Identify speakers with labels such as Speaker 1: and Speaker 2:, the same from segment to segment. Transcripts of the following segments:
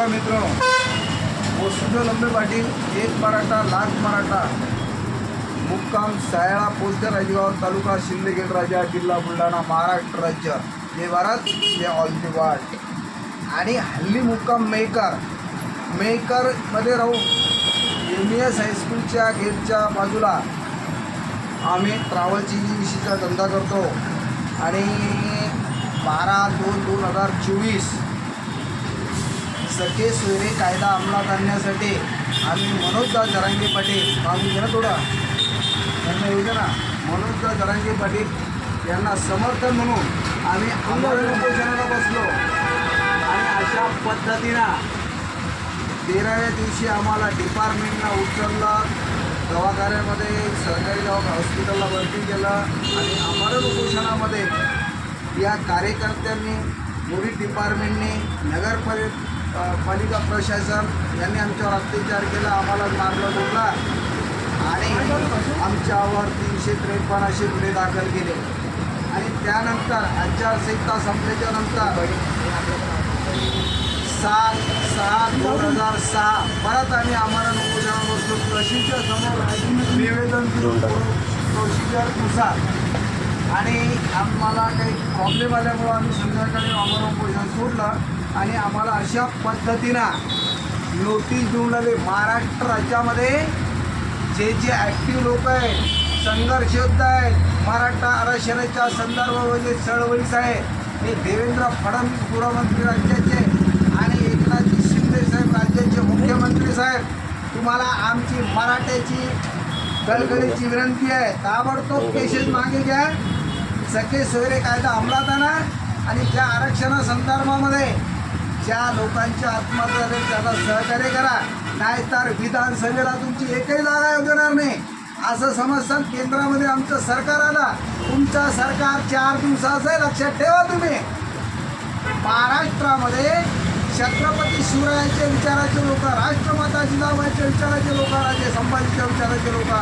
Speaker 1: बघा मित्र. वसुदेव लंबे पाटील एक मराठा लाख मराठा. मुक्काम सायळा पोस्ट राजगाव तालुका शिंदेगेट राजा जिल्हा बुलढाणा महाराष्ट्र राज्य. जय भारत जय ऑल दी वर्ल्ड. आणि हल्ली मुक्काम मेकर मेकरमध्ये राहून एम एस हायस्कूलच्या गेटच्या बाजूला. आम्ही ट्रॅव्हलची विषयीचा धंदा करतो. आणि बारा दोन दोन हजार चोवीस सखे सोयरे कायदा अंमलात आणण्यासाठी आम्ही मनोजदास जरांगे पाटील मागून घेणं थोडा. त्यांना योजना. दे मनोजदास जरांगे पाटील यांना समर्थन म्हणून आम्ही आंदोलन उपोषणाला बसलो. आणि अशा पद्धतीनं तेराव्या दिवशी आम्हाला डिपार्टमेंटनं उचललं दवाखान्यामध्ये सरकारी दवाखा हॉस्पिटलला भरती केलं आणि आमरण उपोषणामध्ये या कार्यकर्त्यांनी पोलीस डिपार्टमेंटने नगरपालि अ, पालिका प्रशासन यांनी आमच्यावर अत्याचार केला आम्हाला मारलं बोलला आणि आमच्यावर तीनशे त्रेपन्न असे गुन्हे दाखल केले. आणि त्यानंतर आचारसंहिता संपल्याच्या नंतर सात सहा दोन हजार सहा परत आम्ही आम्हाला उपोषणावर बसलो कृषीच्या समोर निवेदन दिलं प्रोसिजरनुसार आणि आम्हाला काही प्रॉब्लेम आल्यामुळं आम्ही संध्याकाळी आम्हाला उपोषण सोडलं. आणि आम्हाला अशा पद्धतीनं नोटीस देऊन लागले महाराष्ट्र राज्यामध्ये जे जे ॲक्टिव्ह लोक आहेत संघर्ष योद्धा आहेत मराठा आरक्षणाच्या संदर्भामध्ये चळवळीच आहे हे देवेंद्र फडणवीस गृहमंत्री राज्याचे आणि एकनाथजी शिंदे साहेब राज्याचे मुख्यमंत्री साहेब तुम्हाला आमची मराठ्याची गलगडीची विनंती आहे. ताबडतोब केसेस मागे घ्या. सखे सोयरे कायदा अंमलात आणा आणि त्या आरक्षणासंदर्भामध्ये ज्या लोकांच्या आत्महत्या झाल्या त्याला सहकार्य करा. नाहीतर विधानसभेला तुमची एकही जागा देणार नाही. असं समजतात केंद्रामध्ये आमचं सरकार आला. तुमचं सरकार चार दिवसाचं आहे लक्षात ठेवा तुम्ही. महाराष्ट्रामध्ये छत्रपती शिवरायांच्या विचाराचे लोक राष्ट्रमाता जिजाबाईच्या विचाराचे लोक राजे संभाजीच्या विचाराचे लोक.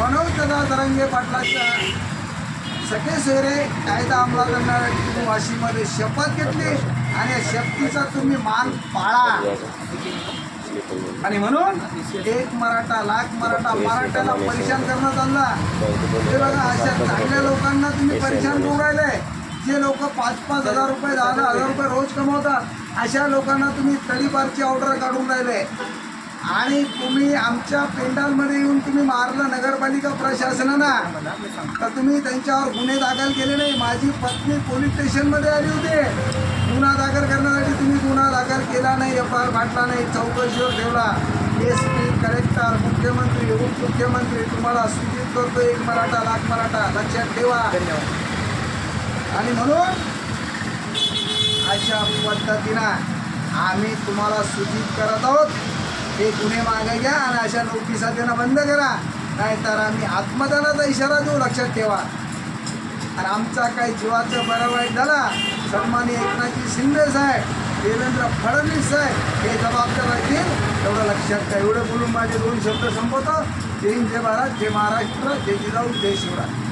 Speaker 1: मनोज दादा तरंगे पाटलाच्या सगळे सोयरे कायदा अंमलात आणणार तुम्ही वाशीमध्ये शपथ घेतली आणि या शपथीचा तुम्ही मान पाळा. आणि म्हणून एक मराठा लाख मराठा मराठ्याला परेशान करण्यात आणला हे बघा अशा चांगल्या लोकांना तुम्ही परेशान करू राहिले जे लोक पाच पाच हजार रुपये दहा दहा हजार रुपये रोज कमवतात अशा लोकांना तुम्ही तडीपारची ऑर्डर काढून राहिले. आणि तुम्ही आमच्या पेंडालमध्ये येऊन तुम्ही मारलं नगरपालिका प्रशासनानं. तर तुम्ही त्यांच्यावर गुन्हे दाखल केले नाही. माझी पत्नी पोलीस स्टेशनमध्ये आली होती. गुन्हा दाखल करण्यासाठी तुम्ही गुन्हा दाखल केला नाही एफ आर फाटला नाही चौकशीवर ठेवला. एस पी कलेक्टर मुख्यमंत्री उपमुख्यमंत्री तुम्हाला सूचित करतो एक मराठा लाख मराठा लक्षात ठेवा. आणि म्हणून अशा पद्धतीनं आम्ही तुम्हाला सूचित करत आहोत. हे गुन्हे मागे घ्या आणि अशा नोटिसा देणं बंद करा. नाहीतर आम्ही आत्मदानाचा इशारा देऊ लक्षात ठेवा. आणि आमचा काही जीवाचं बरं वाईट झाला सन्मानी एकनाथजी शिंदे साहेब देवेंद्र फडणवीस साहेब हे जबाबदार राहतील. तेवढं लक्षात ठेवा. एवढं बोलून माझे दोन शब्द संपवतो. जय हिंद जय भारत जय महाराष्ट्र जय जिजाऊ जय शिवराय.